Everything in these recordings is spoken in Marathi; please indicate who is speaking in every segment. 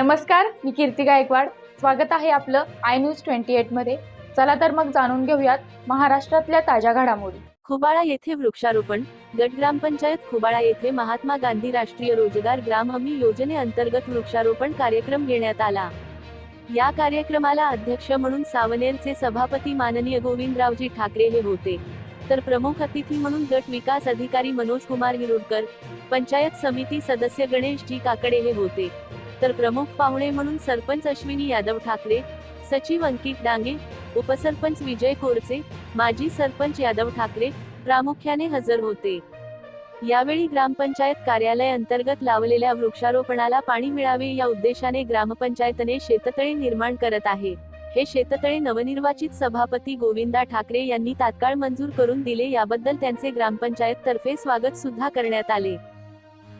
Speaker 1: नमस्कार मी कीर्ती गायकवाड. स्वागत आहे आपलं आय न्यूज ट्वेंटी एटमध्ये. चला तर मग जाणून घेऊयात महाराष्ट्रातल्या ताज्या घडामोडी.
Speaker 2: खुबाळा येथे वृक्षारोपण. गट ग्रामपंचायत खुबाळा येथे महात्मा गांधी राष्ट्रीय रोजगार ग्राम हमी योजनेअंतर्गत वृक्षारोपण कार्यक्रम घेण्यात आला. या कार्यक्रमाला अध्यक्ष म्हणून सावनेरचे सभापती माननीय गोविंदरावजी ठाकरे हे होते. तर प्रमुख अतिथी म्हणून गट विकास अधिकारी मनोज कुमार हिरुडकर पंचायत समिती सदस्य गणेश जी काकडे हे होते. तर प्रमुख पाहुणे म्हणून सरपंच अश्विनी यादव ठाकरे सचिव अंकित डांगे उपसरपंच विजय कोरचे माजी सरपंच यादव ठाकरे प्रामुख्याने हजर होते. यावेळी ग्रामपंचायत कार्यालय अंतर्गत लावलेल्या वृक्षारोपणाला पाणी मिळावे या उद्देशाने ग्रामपंचायतने शेततळे निर्माण करत आहे. हे शेततळे नवनिर्वाचित सभापती गोविंदा ठाकरे यांनी तात्काळ मंजूर करून दिले याबद्दल त्यांचे ग्रामपंचायत तर्फे स्वागत सुद्धा करण्यात आले.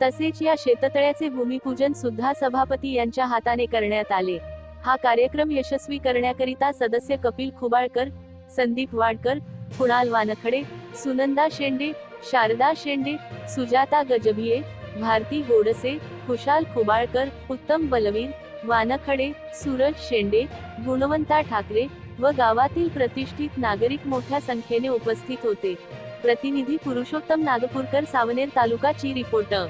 Speaker 2: तसेच या शेततळ्याचे भूमिपूजन सुद्धा सभापती यांच्या हाताने करण्यात आले. हा कार्यक्रम यशस्वी करण्याकरिता सदस्य कपिल खुबाळकर संदीप वाडकर कुणाल वानखडे सुनंदा शेंडे शारदा शेंडे सुजाता गजभिये भारती गोडसे खुशाल खुबाळकर उत्तम बलवीर वानखडे सूरज शेंडे गुणवंता ठाकरे व गावातील प्रतिष्ठित नागरिक मोठ्या संख्येने उपस्थित होते. प्रतिनिधी पुरुषोत्तम नागपूरकर सावनेर तालुका ची रिपोर्टर